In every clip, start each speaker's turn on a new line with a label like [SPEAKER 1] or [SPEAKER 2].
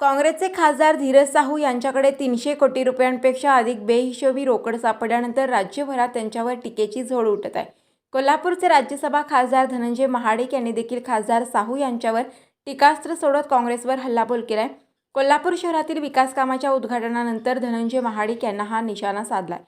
[SPEAKER 1] काँग्रेसचे खासदार धीरज साहू यांच्याकडे तीनशे कोटी रुपयांपेक्षा अधिक बेहिशोबी रोकड सापडल्यानंतर राज्यभरात त्यांच्यावर टीकेची झोड उठत आहे. कोल्हापूरचे राज्यसभा खासदार धनंजय महाडिक यांनी देखील खासदार साहू यांच्यावर टीकास्त्र सोडत काँग्रेसवर हल्लाबोल केलाय. कोल्हापूर शहरातील विकासकामाच्या उद्घाटनानंतर धनंजय महाडिक यांना हा निशाणा साधलाय.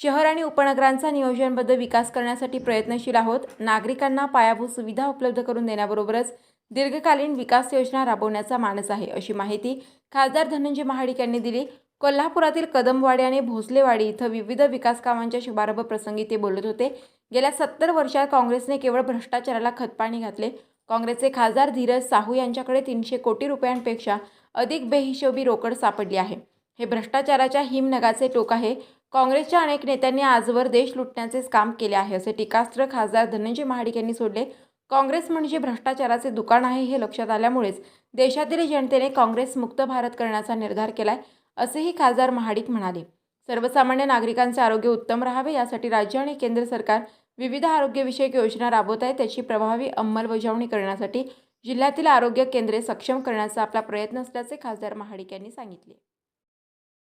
[SPEAKER 1] शहर आणि उपनगरांचा नियोजनबद्ध विकास करण्यासाठी प्रयत्नशील आहोत. नागरिकांना पायाभूत सुविधा उपलब्ध करून देण्याबरोबरच दीर्घकालीन विकास योजना राबवण्याचा मानस आहे अशी माहिती खासदार धनंजय महाडिक यांनी दिली. कोल्हापुरातील कदमवाडी आणि भोसलेवाडी इथं विविध विकास कामांच्या शुभारंभ प्रसंगी ते बोलत होते. गेल्या सत्तर वर्षात काँग्रेसने केवळ भ्रष्टाचाराला खतपाणी घातले. काँग्रेसचे खासदार धीरज साहू यांच्याकडे तीनशे कोटी रुपयांपेक्षा अधिक बेहिशोबी रोकड सापडली आहे. हे भ्रष्टाचाराच्या हिमनगाचे टोक आहे. काँग्रेसच्या अनेक नेत्यांनी आजवर देश लुटण्याचेच काम केले आहे असे टीकास्त्र खासदार धनंजय महाडिक यांनी सोडले. काँग्रेस म्हणजे भ्रष्टाचाराचे दुकान आहे हे लक्षात आल्यामुळेच देशातील जनतेने काँग्रेस मुक्त भारत करण्याचा निर्धार केलाय असेही खासदार महाडिक म्हणाले. सर्वसामान्य नागरिकांचे आरोग्य उत्तम राहावे यासाठी राज्य आणि केंद्र सरकार विविध आरोग्यविषयक योजना राबवत आहे त्याची प्रभावी अंमलबजावणी करण्यासाठी जिल्ह्यातील आरोग्य केंद्रे सक्षम करण्याचा आपला प्रयत्न असल्याचे खासदार महाडिक यांनी सांगितले.